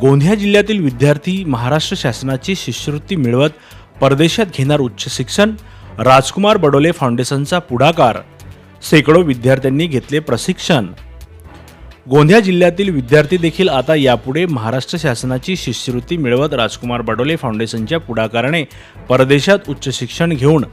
गोंदिया जिल्ह्यातील विद्यार्थी महाराष्ट्र शासनाची शिष्यवृत्ती मिळवत परदेशात घेणार उच्च शिक्षण राजकुमार बडोले फाउंडेशनचा पुढाकार. शेकडो विद्यार्थ्यांनी घेतले प्रशिक्षण. गोंदिया जिल्ह्यातील विद्यार्थी देखील आता यापुढे महाराष्ट्र शासनाची शिष्यवृत्ती मिळवत राजकुमार बडोले फाउंडेशनच्या पुढाकाराने परदेशात उच्च शिक्षण घेऊन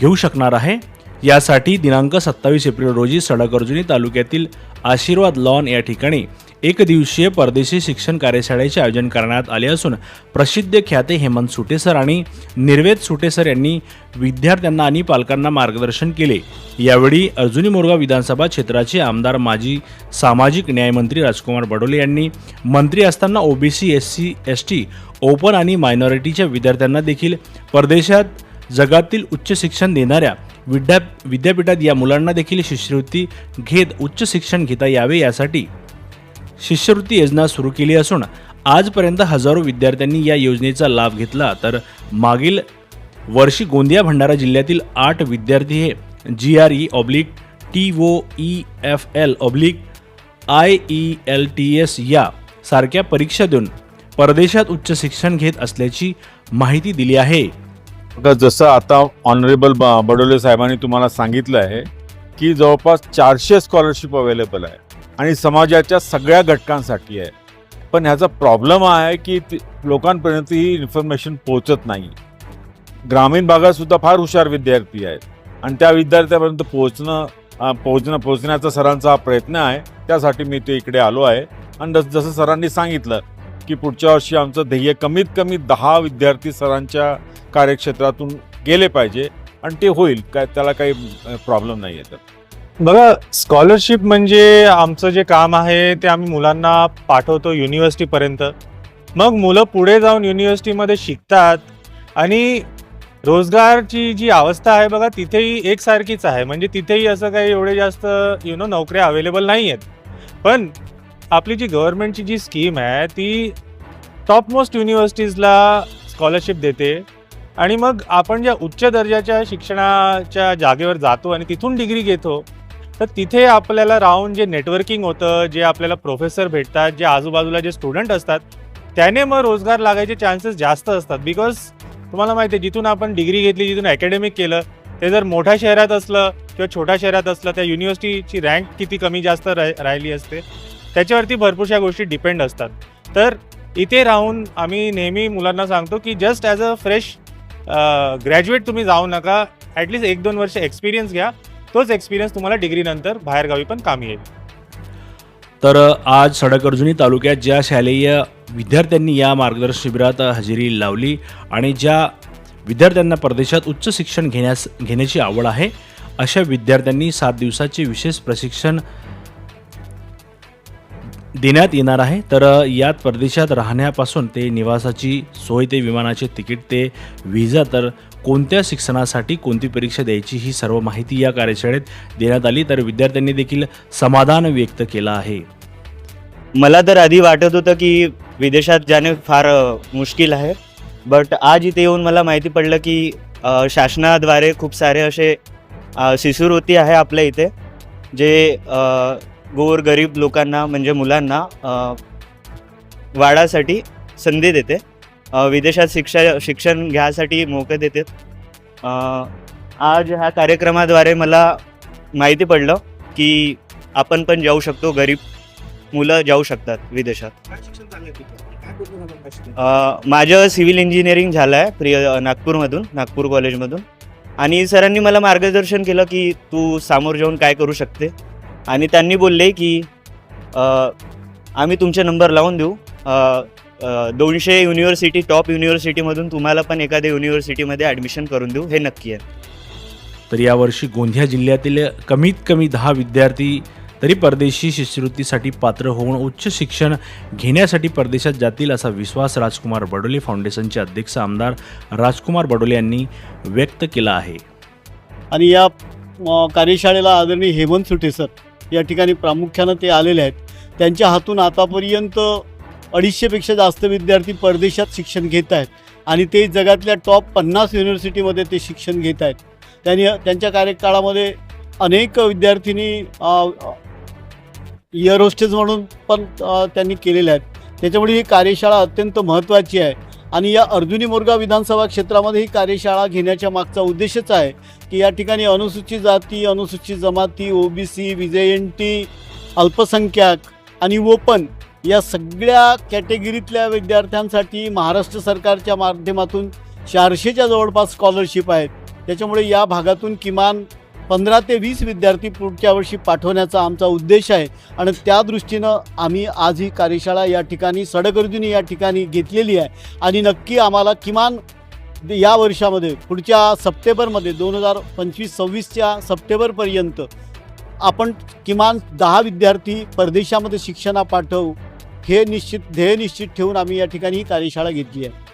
घेऊ शकणार आहे. यासाठी दिनांक सत्तावीस एप्रिल रोजी सडक तालुक्यातील आशीर्वाद लॉन या ठिकाणी एक दिवसीय परदेशी शिक्षण कार्यशाळेचे आयोजन करण्यात आले असून प्रसिद्ध ख्याते हेमंत सुटेसर आणि निर्वेद सुटेसर यांनी विद्यार्थ्यांना आणि पालकांना मार्गदर्शन केले. यावेळी अर्जुनी मोरगा विधानसभा क्षेत्राचे आमदार माजी सामाजिक न्यायमंत्री राजकुमार बडोले यांनी मंत्री असताना OBC S C S T open आणि मायनॉरिटीच्या विद्यार्थ्यांना देखील परदेशात जगातील उच्च शिक्षण देणाऱ्या विद्या विद्यापीठात या मुलांना देखील शिष्यवृत्ती घेत उच्च शिक्षण घेता यावे यासाठी शिष्यवृत्ती योजना सुरू केली असून आजपर्यंत हजारो विद्यार्थ्यांनी या योजनेचा लाभ घेतला. तर मागील वर्षी गोंदिया भंडारा जिल्ह्यातील आठ विद्यार्थी हे G R E oblique T O E F L oblique I E L T S या सारख्या परीक्षा देऊन परदेशात उच्च शिक्षण घेत असल्याची माहिती दिली आहे. जसं आता ऑनरेबल ब बडोले साहेबांनी तुम्हाला सांगितलं आहे की जवळपास चारशे स्कॉलरशिप अवेलेबल आहे. आणि समाजाच्या सगळ्या घटकांसाठी आहे. पण ह्याचा प्रॉब्लेम आहे की लोकांपर्यंत ही इन्फॉर्मेशन पोहोचत नाही. ग्रामीण भागात सुद्धा फार हुशार विद्यार्थी आहेत. आणि त्या विद्यार्थ्यापर्यंत पोहोचणं पोहोचणं पोहोचण्याचा सरांचा हा प्रयत्न आहे. त्यासाठी मी ते इकडे आलो आहे. आणि जस जसं सरांनी सांगितलं की पुढच्या वर्षी आमचं ध्येय कमीत कमी दहा विद्यार्थी सरांच्या कार्यक्षेत्रातून गेले पाहिजे. आणि ते होईल. काय त्याला काही प्रॉब्लेम नाही आहे तर. बघा स्कॉलरशिप म्हणजे आमचं जे काम आहे ते आम्ही मुलांना पाठवतो युनिव्हर्सिटीपर्यंत मग मुलं पुढे जाऊन युनिव्हर्सिटीमध्ये शिकतात आणि रोजगारची जी अवस्था आहे बघा तिथेही एकसारखीच आहे. म्हणजे तिथेही असं काही एवढे जास्त यु नो नोकऱ्या अवेलेबल नाही आहेत पण आपली जी गव्हर्नमेंटची जी स्कीम आहे ती टॉप मोस्ट युनिव्हर्सिटीजला स्कॉलरशिप देते. आणि मग आपण ज्या उच्च दर्जाच्या शिक्षणाच्या जागेवर जातो आणि तिथून डिग्री घेतो तर तिथे आपल्याला राहून जे नेटवर्किंग होतं जे आपल्याला प्रोफेसर भेटतात जे आजूबाजूला जे स्टुडंट असतात त्याने मग रोजगार लागायचे चान्सेस जास्त असतात. बिकॉज तुम्हाला माहिती आहे जिथून आपण डिग्री घेतली जिथून अकॅडमिक केलं ते जर मोठ्या शहरात असलं किंवा छोट्या शहरात असलं त्या युनिव्हर्सिटीची रँक किती कमी जास्त राह राहिली असते त्याच्यावरती भरपूरशा गोष्टी डिपेंड असतात. तर इथे राहून आम्ही नेहमी मुलांना सांगतो की just as a fresh graduate तुम्ही जाऊ नका. ॲटलिस्ट एक दोन वर्ष एक्सपिरियन्स घ्या. तोच एक्सपिरियन्स तुम्हाला डिग्रीनंतर बाहेरगावी पण कामी येईल. तर आज सडक अर्जुनी तालुक्यात ज्या शालेय विद्यार्थ्यांनी या मार्गदर्शन शिबिरात हजेरी लावली आणि ज्या विद्यार्थ्यांना परदेशात उच्च शिक्षण घेण्यास घेण्याची आवड आहे अशा विद्यार्थ्यांनी सात दिवसाचे विशेष प्रशिक्षण देण्यात येणार आहे. तर यात परदेशात राहण्यापासून ते निवासाची सोय ते विमानाचे तिकीट ते व्हिजा तर कोणत्या शिक्षणासाठी कोणती परीक्षा द्यायची ही सर्व माहिती या कार्यशाळेत देण्यात आली. तर विद्यार्थ्यांनी देखील समाधान व्यक्त केलं आहे. मला तर आधी वाटत होतं की विदेशात जाणे फार मुश्किल आहे. बट आज इथे येऊन मला माहिती पडलं की शासनाद्वारे खूप सारे असे शिष्यवृत्ती आहे आपल्या इथे जे गोर गरीब लोकांना म्हणजे मुलांना वाढासाठी संधी देते. विदेशात शिक्षा शिक्षण घ्यासाठी मोके देते. आज ह्या कार्यक्रमाद्वारे मला माहिती पडलं की आपण पण जाऊ शकतो गरीब मुलं जाऊ शकतात विदेशात. माझं सिव्हिल इंजिनिअरिंग झालं आहे प्रिय नागपूरमधून नागपूर कॉलेजमधून. आणि सरांनी मला मार्गदर्शन केलं की तू सामोर जाऊन काय करू शकते? आणि त्यांनी बोलले की अ, आम्ही तुमचे नंबर लावून देऊ. दोनशे युनिव्हर्सिटी टॉप युनिव्हर्सिटीमधून तुम्हाला पण एखाद्या युनिव्हर्सिटीमध्ये ॲडमिशन करून देऊ. हे नक्की आहे. तर यावर्षी गोंदिया जिल्ह्यातील कमीत कमी दहा विद्यार्थी तरी परदेशी शिष्यवृत्तीसाठी पात्र होऊन उच्च शिक्षण घेण्यासाठी परदेशात जातील असा विश्वास राजकुमार बडोले फाउंडेशनचे अध्यक्ष आमदार राजकुमार बडोले यांनी व्यक्त केला आहे. आणि या कार्यशाळेला आदरणीय हेमंत सुटे सर या ठिकाणी प्रामुख्यानं ते आलेले आहेत. त्यांच्या हातून आतापर्यंत अडीचशेपेक्षा जास्त विद्यार्थी परदेशात शिक्षण घेत आहेत आणि ते जगातल्या टॉप पन्नास युनिव्हर्सिटीमध्ये ते शिक्षण घेत आहेत. त्यांनी त्यांच्या कार्यकाळामध्ये अनेक विद्यार्थिनी इयर होस्टेस म्हणून पण त्यांनी केलेल्या आहेत. त्याच्यामुळे ही कार्यशाळा अत्यंत महत्त्वाची आहे. आणि या अर्जुनी मोरगा विधानसभा क्षेत्रामध्ये ही कार्यशाळा घेण्याच्या मागचा उद्देशच आहे की या ठिकाणी अनुसूचित जाती अनुसूचित जमाती ओबीसी टी अल्पसंख्याक आणि ओपन या सगळ्या कॅटेगरीतल्या विद्यार्थ्यांसाठी महाराष्ट्र सरकारच्या माध्यमातून चारशेच्या जवळपास स्कॉलरशिप आहेत. त्याच्यामुळे या भागातून किमान पंधरा ते वीस विद्यार्थी पुढच्या वर्षी पाठवण्याचा आमचा उद्देश आहे. आणि त्या दृष्टीनं आम्ही आज ही कार्यशाळा या ठिकाणी सडगर्दीने या ठिकाणी घेतलेली आहे. आणि नक्की आम्हाला किमान या वर्षामध्ये पुढच्या सप्टेंबरमध्ये दोन हजार पंचवीस सव्वीसच्या सप्टेंबरपर्यंत आपण किमान दहा विद्यार्थी परदेशामध्ये शिक्षणा पाठवू हे निश्चित ध्येय निश्चित ठेवून आम्ही या ठिकाणी ही कार्यशाळा घेतली आहे.